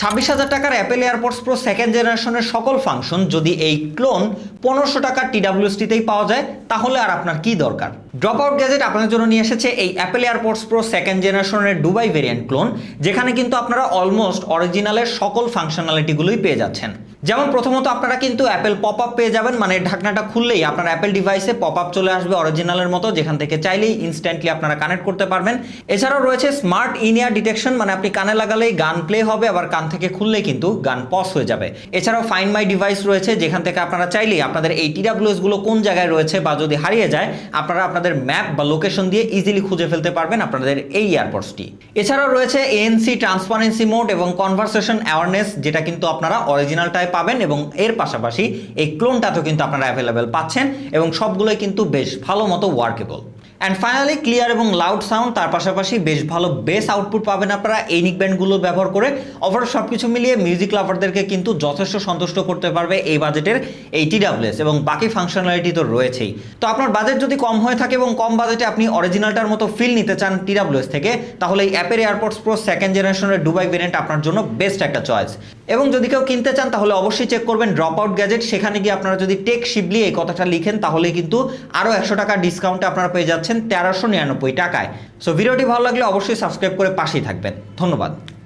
ছাব্বিশ হাজার টাকার অ্যাপেল এয়ারপোর্টস প্রো সেকেন্ড জেনারেশনের সকল ফাংশন যদি এই ক্লোন পনেরোশো টাকার টিডাব্লিউএসটিতেই পাওয়া যায়, তাহলে আর আপনার কি দরকার? ড্রপ আউট গ্যাজেট আপনাদের জন্য নিয়ে এসেছে এই অ্যাপেল এয়ারপোর্টস প্রো সেকেন্ড জেনারেশনের দুবাই ভেরিয়েন্ট ক্লোন যেখানে কিন্তু আপনারা অলমোস্ট অরিজিনালের সকল ফাংশনালিটিগুলোই পেয়ে যাচ্ছেন। যেমন প্রথমত আপনারা কিন্তু অ্যাপেল পপ আপ পেয়ে যাবেন মানে ঢাকনাটা খুললেই আপনার অ্যাপেল ডিভাইসে পপ আপ চলে আসবে অরিজিনালের মতো, যেখান থেকে চাইলেই ইনস্ট্যান্টলি আপনারা কানেক্ট করতে পারবেন। এছাড়াও রয়েছে স্মার্ট ইনিয়ার ডিটেকশন মানে আপনি কানে লাগালেই গান প্লে হবে, আবার কান থেকে খুললেই কিন্তু গান পজ হয়ে যাবে। এছাড়াও ফাইন মাই ডিভাইস রয়েছে, যেখান থেকে আপনারা চাইলেই আপনাদের এই টিডাব্লিউএসগুলো কোন জায়গায় রয়েছে বা যদি হারিয়ে যায়, আপনারা আপনাদের ম্যাপ বা লোকেশন দিয়ে ইজিলি খুঁজে ফেলতে পারবেন আপনাদের এই এয়ারপোর্টসটি এছাড়াও রয়েছে এএনসি ট্রান্সপারেন্সি মোড এবং কনভারসেশন অ্যাওয়ারনেস যেটা কিন্তু আপনারা অরিজিনালটায় পাবেন এবং এর পাশাপাশি এই ক্লোনটাতেও কিন্তু আপনারা অ্যাভেলেবেল পাচ্ছেন এবং সবগুলোই কিন্তু বেশ ভালো মতো ওয়ার্কেবল অ্যান্ড ফাইনালি ক্লিয়ার এবং লাউড সাউন্ড তার পাশাপাশি বেশ ভালো বেস আউটপুট পাবেন আপনারা। এই নিক ব্যান্ডগুলো ব্যবহার করে ওভারঅল সব কিছু মিলিয়ে মিউজিক লাভারদেরকে কিন্তু যথেষ্ট সন্তুষ্ট করতে পারবে এই বাজেটের এই টিডাব্লিউএস এবং বাকি ফাংশনালিটি তো রয়েছেই। তো আপনার বাজেট যদি কম হয়ে থাকে এবং কম বাজেটে আপনি অরিজিনালটার মতো ফিল নিতে চান টিডাব্লিউএস থেকে, তাহলে এই অ্যাপের এয়ারপোর্টস প্রো সেকেন্ড জেনারেশনের ডুবাই ভেরিয়েন্ট আপনার জন্য বেস্ট একটা চয়েস এবং যদি কেউ কিনতে চান, তাহলে অবশ্যই চেক করবেন ড্রপ আউট গ্যাজেট সেখানে গিয়ে আপনারা যদি টেক শিবলি এই কথাটা লিখেন তাহলে কিন্তু আরও একশো টাকা ডিসকাউন্টে আপনারা পেয়ে যাচ্ছেন। তেরোশো নিরানব্বই টাকায়। সো ভিডিওটি ভালো লাগলে অবশ্যই সাবস্ক্রাইব করে পাশেই থাকবেন। ধন্যবাদ।